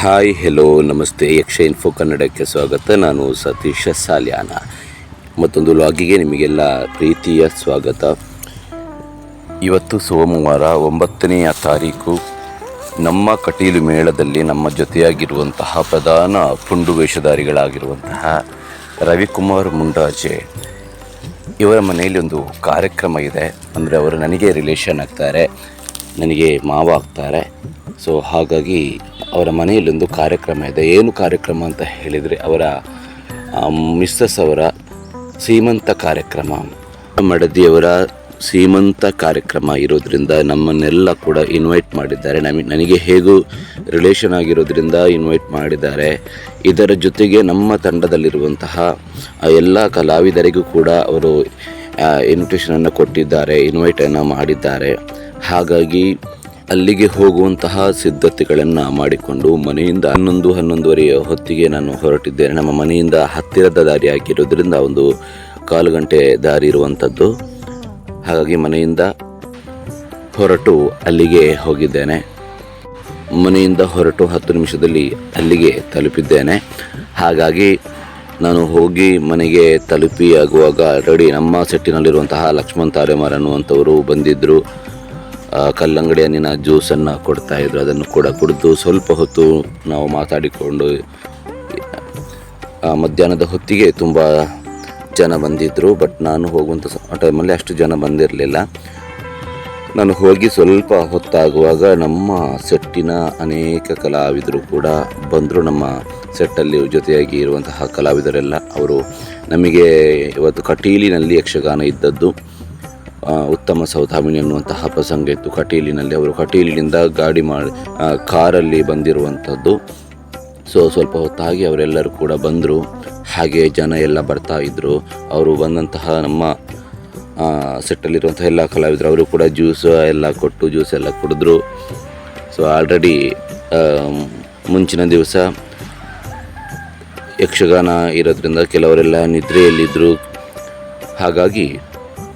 Hi, hello, ನಮಸ್ತೆ. ಯಕ್ಷ info ಕನ್ನಡಕ್ಕೆ ಸ್ವಾಗತ. ನಾನು ಸತೀಶ ಸಾಲ್ಯಾನ. ಮತ್ತೊಂದು ಲಾಗಿಗೆ ನಿಮಗೆಲ್ಲ ಪ್ರೀತಿಯ ಸ್ವಾಗತ. ಇವತ್ತು ಸೋಮವಾರ ಒಂಬತ್ತನೆಯ ತಾರೀಕು. ನಮ್ಮ ಕಟೀಲು ಮೇಳದಲ್ಲಿ ನಮ್ಮ ಜೊತೆಯಾಗಿರುವಂತಹ ಪ್ರಧಾನ ಪುಂಡು ವೇಷಧಾರಿಗಳಾಗಿರುವಂತಹ ರವಿಕುಮಾರ್ ಮುಂಡಾಜೆ ಇವರ ಮನೆಯಲ್ಲಿ ಒಂದು ಕಾರ್ಯಕ್ರಮ ಇದೆ. ಅಂದರೆ ಅವರು ನನಗೆ ರಿಲೇಷನ್ ಆಗ್ತಾರೆ. ನನಗೆ ಮಾವ ಆಗ್ತಾರೆ. ಸೊ ಹಾಗಾಗಿ ಅವರ ಮನೆಯಲ್ಲೊಂದು ಕಾರ್ಯಕ್ರಮ ಇದೆ. ಏನು ಕಾರ್ಯಕ್ರಮ ಅಂತ ಹೇಳಿದರೆ ಅವರ ಮಿಸ್ಸಸ್ ಅವರ ಸೀಮಂತ ಕಾರ್ಯಕ್ರಮ. ಮಡದಿಯವರ ಸೀಮಂತ ಕಾರ್ಯಕ್ರಮ ಇರೋದ್ರಿಂದ ನಮ್ಮನ್ನೆಲ್ಲ ಕೂಡ ಇನ್ವೈಟ್ ಮಾಡಿದ್ದಾರೆ. ನಮಗೆ ನನಗೆ ಹೇಗೂ ರಿಲೇಷನ್ ಆಗಿರೋದ್ರಿಂದ ಇನ್ವೈಟ್ ಮಾಡಿದ್ದಾರೆ. ಇದರ ಜೊತೆಗೆ ನಮ್ಮ ತಂಡದಲ್ಲಿರುವಂತಹ ಎಲ್ಲ ಕಲಾವಿದರಿಗೂ ಕೂಡ ಅವರು ಇನ್ವಿಟೇಷನನ್ನು ಕೊಟ್ಟಿದ್ದಾರೆ ಇನ್ವೈಟನ್ನು ಮಾಡಿದ್ದಾರೆ. ಹಾಗಾಗಿ ಅಲ್ಲಿಗೆ ಹೋಗುವಂತಹ ಸಿದ್ಧತೆಗಳನ್ನು ಮಾಡಿಕೊಂಡು ಮನೆಯಿಂದ ಹನ್ನೊಂದು, ಹನ್ನೊಂದುವರೆಯ ಹೊತ್ತಿಗೆ ನಾನು ಹೊರಟಿದ್ದೇನೆ. ನಮ್ಮ ಮನೆಯಿಂದ ಹತ್ತಿರದ ದಾರಿ ಹಾಕಿರೋದ್ರಿಂದ ಒಂದು ಕಾಲು ಗಂಟೆ ದಾರಿ ಇರುವಂಥದ್ದು ಹಾಗಾಗಿ ಮನೆಯಿಂದ ಹೊರಟು ಅಲ್ಲಿಗೆ ಹೋಗಿದ್ದೇನೆ. ಮನೆಯಿಂದ ಹೊರಟು ಹತ್ತು ನಿಮಿಷದಲ್ಲಿ ಅಲ್ಲಿಗೆ ತಲುಪಿದ್ದೇನೆ. ಹಾಗಾಗಿ ನಾನು ಹೋಗಿ ಮನೆಗೆ ತಲುಪಿ ಆಗುವಾಗ ಆಲ್ರೆಡಿ ನಮ್ಮ ಸೆಟ್ಟಿನಲ್ಲಿರುವಂತಹ ಲಕ್ಷ್ಮಣ್ ತಾರೆಮಾರ್ ಅನ್ನುವಂಥವರು ಬಂದಿದ್ದರು ಕಲ್ಲಂಗಡಿ ಹಣ್ಣಿನ ಜ್ಯೂಸನ್ನು ಕೊಡ್ತಾಯಿದ್ರು ಅದನ್ನು ಕೂಡ ಕುಡಿದು ಸ್ವಲ್ಪ ಹೊತ್ತು ನಾವು ಮಾತಾಡಿಕೊಂಡು ಮಧ್ಯಾಹ್ನದ ಹೊತ್ತಿಗೆ ತುಂಬ ಜನ ಬಂದಿದ್ದರು ಬಟ್ ನಾನು ಹೋಗುವಂಥ ಟೈಮಲ್ಲಿ ಅಷ್ಟು ಜನ ಬಂದಿರಲಿಲ್ಲ. ನಾನು ಹೋಗಿ ಸ್ವಲ್ಪ ಹೊತ್ತಾಗುವಾಗ ನಮ್ಮ ಸೆಟ್ಟಿನ ಅನೇಕ ಕಲಾವಿದರು ಕೂಡ ಬಂದರು. ನಮ್ಮ ಸೆಟ್ಟಲ್ಲಿ ಜೊತೆಯಾಗಿ ಇರುವಂತಹ ಕಲಾವಿದರೆಲ್ಲ, ಅವರು ನಮಗೆ ಇವತ್ತು ಕಟೀಲಿನಲ್ಲಿ ಯಕ್ಷಗಾನ ಇದ್ದದ್ದು. ಉತ್ತಮ ಸೌಧಾಮಿನಿ ಅನ್ನುವಂತಹ ಪ್ರಸಂಗ ಇತ್ತು. ಕಟೀಲಿನಲ್ಲಿ ಅವರು ಕಟೀಲಿನಿಂದ ಗಾಡಿ ಮಾಡಿ ಕಾರಲ್ಲಿ ಬಂದಿರುವಂಥದ್ದು. ಸೊ, ಸ್ವಲ್ಪ ಹೊತ್ತಾಗಿ ಅವರೆಲ್ಲರೂ ಕೂಡ ಬಂದರು. ಹಾಗೆ ಜನ ಎಲ್ಲ ಬರ್ತಾ ಇದ್ದರು ಅವರು ಬಂದಂತಹ ನಮ್ಮ ಸೆಟ್ಟಲ್ಲಿರುವಂಥ ಎಲ್ಲ ಕಲಾವಿದರು. ಅವರು ಕೂಡ ಜ್ಯೂಸ್ ಎಲ್ಲ ಕೊಟ್ಟು ಜ್ಯೂಸ್ ಎಲ್ಲ ಕುಡಿದ್ರು. ಸೊ ಆಲ್ರೆಡಿ ಮುಂಚಿನ ದಿವಸ ಯಕ್ಷಗಾನ ಇರೋದ್ರಿಂದ ಕೆಲವರೆಲ್ಲ ನಿದ್ರೆಯಲ್ಲಿದ್ದರು ಹಾಗಾಗಿ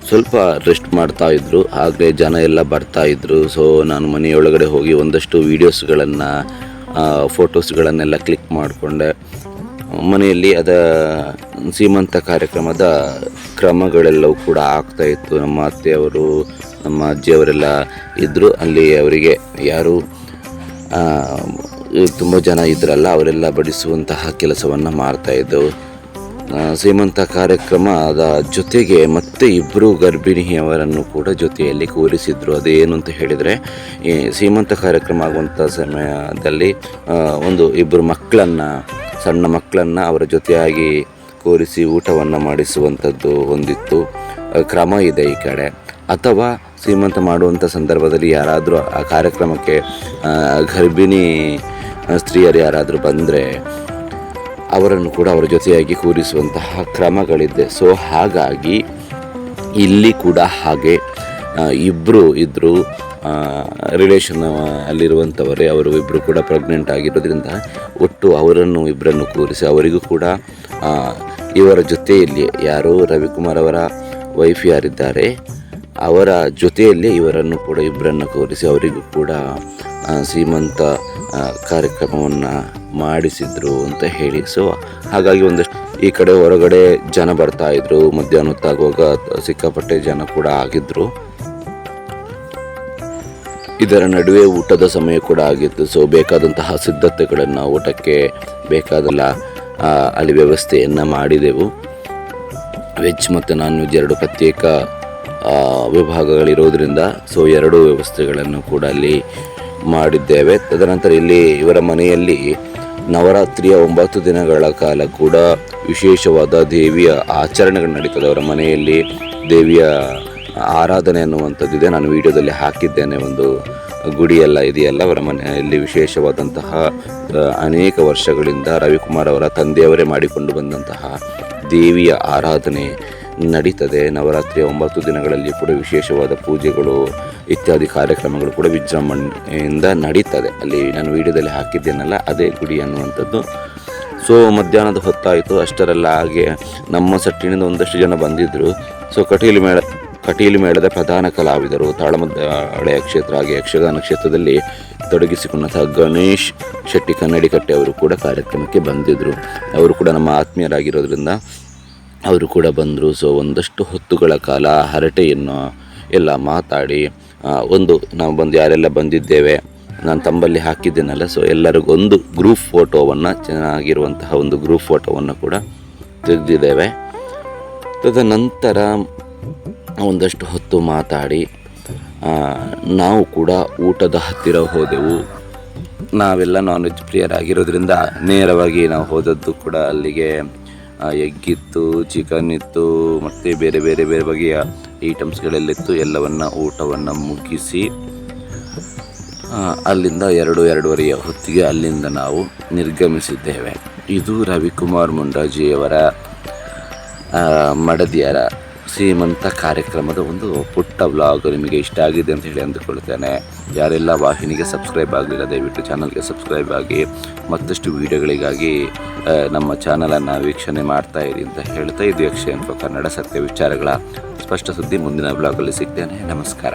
ಸ್ವಲ್ಪ ರೆಸ್ಟ್ ಮಾಡ್ತಾ ಇದ್ದರು ಆಗಲೇ ಜನ ಎಲ್ಲ ಬರ್ತಾ ಇದ್ರು. ಸೊ ನಾನು ಮನೆಯೊಳಗಡೆ ಹೋಗಿ ಒಂದಷ್ಟು ವೀಡಿಯೋಸ್ಗಳನ್ನು ಫೋಟೋಸ್ಗಳನ್ನೆಲ್ಲ ಕ್ಲಿಕ್ ಮಾಡಿಕೊಂಡೆ. ಮನೆಯಲ್ಲಿ ಅದ ಸೀಮಂತ ಕಾರ್ಯಕ್ರಮದ ಕ್ರಮಗಳೆಲ್ಲವೂ ಕೂಡ ಆಗ್ತಾ ಇತ್ತು. ನಮ್ಮ ಅತ್ತೆಯವರು ನಮ್ಮ ಅಜ್ಜಿಯವರೆಲ್ಲ ಇದ್ದರು ಅಲ್ಲಿ ಅವರಿಗೆ ಯಾರು ತುಂಬ ಜನ ಇದ್ರಲ್ಲ ಅವರೆಲ್ಲ ಬಡಿಸುವಂತಹ ಕೆಲಸವನ್ನು ಮಾಡ್ತಾ ಇದ್ದೆವು. ಆ, ಸೀಮಂತ ಕಾರ್ಯಕ್ರಮದ ಜೊತೆಗೆ ಮತ್ತೆ ಇಬ್ಬರು ಗರ್ಭಿಣಿಯವರನ್ನು ಕೂಡ ಜೊತೆಯಲ್ಲಿ ಕೂರಿಸಿದ್ರು. ಅದೇನು ಅಂತ ಹೇಳಿದರೆ, ಈ ಸೀಮಂತ ಕಾರ್ಯಕ್ರಮ ಆಗುವಂಥ ಸಮಯದಲ್ಲಿ ಒಂದು ಇಬ್ಬರು ಮಕ್ಕಳನ್ನು, ಸಣ್ಣ ಮಕ್ಕಳನ್ನು ಅವರ ಜೊತೆಯಾಗಿ ಕೂರಿಸಿ ಊಟವನ್ನು ಮಾಡಿಸುವಂಥದ್ದು ಹೊಂದಿತ್ತು. ಕ್ರಮ ಇದೆ ಈ ಕಡೆ. ಅಥವಾ ಸೀಮಂತ ಮಾಡುವಂಥ ಸಂದರ್ಭದಲ್ಲಿ ಯಾರಾದರೂ ಆ ಕಾರ್ಯಕ್ರಮಕ್ಕೆ ಗರ್ಭಿಣಿ ಸ್ತ್ರೀಯರು ಯಾರಾದರೂ ಬಂದರೆ ಅವರನ್ನು ಕೂಡ ಅವರ ಜೊತೆಯಾಗಿ ಕೂರಿಸುವಂತಹ ಕ್ರಮಗಳಿದೆ. ಸೊ ಹಾಗಾಗಿ ಇಲ್ಲಿ ಕೂಡ ಹಾಗೆ ಇಬ್ಬರು ಇದ್ದರು ರಿಲೇಷನ್ ಅಲ್ಲಿರುವಂಥವರೇ ಅವರು ಇಬ್ಬರು ಕೂಡ ಪ್ರೆಗ್ನೆಂಟ್ ಆಗಿರೋದ್ರಿಂದ ಒಟ್ಟು ಅವರನ್ನು ಇಬ್ಬರನ್ನು ಕೂರಿಸಿ, ಅವರಿಗೂ ಕೂಡ ಇವರ ಜೊತೆಯಲ್ಲಿ ಯಾರು ರವಿಕುಮಾರ್ ಅವರ ವೈಫ್ ಯಾರಿದ್ದಾರೆ, ಅವರ ಜೊತೆಯಲ್ಲಿ ಇವರನ್ನು ಕೂಡ ಇಬ್ಬರನ್ನು ಕೂರಿಸಿ, ಅವರಿಗೂ ಕೂಡ ಸೀಮಂತ ಕಾರ್ಯಕ್ರಮವನ್ನು ಮಾಡಿಸಿದ್ರು ಅಂತ ಹೇಳಿ. ಸೊ ಹಾಗಾಗಿ ಒಂದಷ್ಟು ಈ ಕಡೆ ಹೊರಗಡೆ ಜನ ಬರ್ತಾ ಇದ್ರು. ಮಧ್ಯಾಹ್ನ ಹೊತ್ತಾಗುವಾಗ ಸಿಕ್ಕಾಪಟ್ಟೆ ಜನ ಕೂಡ ಆಗಿದ್ರು. ಇದರ ನಡುವೆ ಊಟದ ಸಮಯ ಕೂಡ ಆಗಿತ್ತು. ಸೊ ಬೇಕಾದಂತಹ ಸಿದ್ಧತೆಗಳನ್ನು ಊಟಕ್ಕೆ ಬೇಕಾದಲ್ಲ ಅಲ್ಲಿ ವ್ಯವಸ್ಥೆಯನ್ನು ಮಾಡಿದೆವು. ವೆಜ್ ಮತ್ತು ನಾನ್ ವೆಜ್ ಎರಡು ಪ್ರತ್ಯೇಕ ವಿಭಾಗಗಳಿರೋದ್ರಿಂದ ಸೊ ಎರಡು ವ್ಯವಸ್ಥೆಗಳನ್ನು ಕೂಡ ಅಲ್ಲಿ ಮಾಡಿದ್ದೇವೆ. ತದನಂತರ ಇಲ್ಲಿ ಇವರ ಮನೆಯಲ್ಲಿ ನವರಾತ್ರಿಯ ಒಂಬತ್ತು ದಿನಗಳ ಕಾಲ ಕೂಡ ವಿಶೇಷವಾದ ದೇವಿಯ ಆಚರಣೆಗಳು ನಡೀತದೆ. ಅವರ ಮನೆಯಲ್ಲಿ ದೇವಿಯ ಆರಾಧನೆ ಅನ್ನುವಂಥದ್ದಿದೆ. ನಾನು ವಿಡಿಯೋದಲ್ಲಿ ಹಾಕಿದ್ದೇನೆ. ಒಂದು ಗುಡಿಯೆಲ್ಲ ಇದೆಯಲ್ಲ, ಅವರ ಮನೆಯಲ್ಲಿ ವಿಶೇಷವಾದಂತಹ ಅನೇಕ ವರ್ಷಗಳಿಂದ ರವಿಕುಮಾರ್ ಅವರ ತಂದೆಯವರೇ ಮಾಡಿಕೊಂಡು ಬಂದಂತಹ ದೇವಿಯ ಆರಾಧನೆ ನಡೀತದೆ. ನವರಾತ್ರಿಯ ಒಂಬತ್ತು ದಿನಗಳಲ್ಲಿ ಕೂಡ ವಿಶೇಷವಾದ ಪೂಜೆಗಳು ಇತ್ಯಾದಿ ಕಾರ್ಯಕ್ರಮಗಳು ಕೂಡ ವಿಜೃಂಭಣೆಯಿಂದ ನಡೀತದೆ. ಅಲ್ಲಿ ನಾನು ವಿಡಿಯೋದಲ್ಲಿ ಹಾಕಿದ್ದೇನಲ್ಲ, ಅದೇ ಗುಡಿ ಅನ್ನುವಂಥದ್ದು. ಸೊ ಮಧ್ಯಾಹ್ನದ ಹೊತ್ತಾಯಿತು, ಅಷ್ಟರಲ್ಲ ಹಾಗೆ ನಮ್ಮ ಸಟ್ಟಿನಿಂದ ಒಂದಷ್ಟು ಜನ ಬಂದಿದ್ದರು ಸೊ ಕಟೀಲು ಮೇಳ, ಕಟೀಲು ಮೇಳದ ಪ್ರಧಾನ ಕಲಾವಿದರು, ತಾಳಮದ್ದ ಹಳೆಯ ಕ್ಷೇತ್ರ ಹಾಗೆ ಯಕ್ಷಗಾನ ಕ್ಷೇತ್ರದಲ್ಲಿ ತೊಡಗಿಸಿಕೊಂಡಂತಹ ಗಣೇಶ್ ಶೆಟ್ಟಿ ಕನ್ನಡಿಕಟ್ಟೆ ಅವರು ಕೂಡ ಕಾರ್ಯಕ್ರಮಕ್ಕೆ ಬಂದಿದ್ದರು ಅವರು ಕೂಡ ನಮ್ಮ ಆತ್ಮೀಯರಾಗಿರೋದ್ರಿಂದ ಅವರು ಕೂಡ ಬಂದರು. ಸೊ ಒಂದಷ್ಟು ಹೊತ್ತುಗಳ ಕಾಲ ಹರಟೆಯನ್ನು ಎಲ್ಲ ಮಾತಾಡಿ ಒಂದು ನಾವು ಬಂದು ಯಾರೆಲ್ಲ ಬಂದಿದ್ದೇವೆ, ನಾನು ತಂಬಲ್ಲಿ ಹಾಕಿದ್ದೇನಲ್ಲ ಸೊ ಎಲ್ಲರಿಗೂ ಒಂದು ಗ್ರೂಪ್ ಫೋಟೋವನ್ನು ಚೆನ್ನಾಗಿರುವಂತಹ ಒಂದು ಗ್ರೂಪ್ ಫೋಟೋವನ್ನು ಕೂಡ ತೆಗೆದಿದ್ದೇವೆ. ತದನಂತರ ಒಂದಷ್ಟು ಹೊತ್ತು ಮಾತಾಡಿ ನಾವು ಕೂಡ ಊಟದ ಹತ್ತಿರ ಹೋದೆವು. ನಾವೆಲ್ಲ ನಾನ್ ವೆಜ್ ಪ್ರಿಯರಾಗಿರೋದ್ರಿಂದ ನೇರವಾಗಿ ನಾವು ಹೋದದ್ದು ಕೂಡ ಅಲ್ಲಿಗೆ ಎಗ್ ಇತ್ತು ಚಿಕನ್ ಇತ್ತು, ಮತ್ತು ಬೇರೆ ಬೇರೆ ಬೇರೆ ಬಗೆಯ ಐಟಮ್ಸ್ಗಳೆಲ್ಲಿತ್ತು ಎಲ್ಲವನ್ನು ಊಟವನ್ನು ಮುಗಿಸಿ ಅಲ್ಲಿಂದ ಎರಡು ಎರಡೂವರೆಯ ಹೊತ್ತಿಗೆ ಅಲ್ಲಿಂದ ನಾವು ನಿರ್ಗಮಿಸಿದ್ದೇವೆ. ಇದು ರವಿಕುಮಾರ್ ಮುಂಡಾಜಿಯವರ ಮಡದಿಯರ ಶ್ರೀಮಂತ ಕಾರ್ಯಕ್ರಮದ ಒಂದು ಪುಟ್ಟ ವ್ಲಾಗ್ ನಿಮಗೆ ಇಷ್ಟ ಆಗಿದೆ ಅಂತ ಹೇಳಿ ಅಂದುಕೊಳ್ತೇನೆ. ಯಾರೆಲ್ಲ ವಾಹಿನಿಗೆ ಸಬ್ಸ್ಕ್ರೈಬ್ ಆಗಲಿಲ್ಲ, ದಯವಿಟ್ಟು ಚಾನಲ್ಗೆ ಸಬ್ಸ್ಕ್ರೈಬ್ ಆಗಿ, ಮತ್ತಷ್ಟು ವಿಡಿಯೋಗಳಿಗಾಗಿ ನಮ್ಮ ಚಾನಲನ್ನು ವೀಕ್ಷಣೆ ಮಾಡ್ತಾ ಇರಿ ಅಂತ ಹೇಳ್ತಾ ಇದು ಯಕ್ಷ ಕನ್ನಡ ಸತ್ಯ ವಿಚಾರಗಳ ಸ್ಪಷ್ಟ ಸುದ್ದಿ ಮುಂದಿನ ಬ್ಲಾಗಲ್ಲಿ ಸಿಗ್ತೇನೆ. ನಮಸ್ಕಾರ.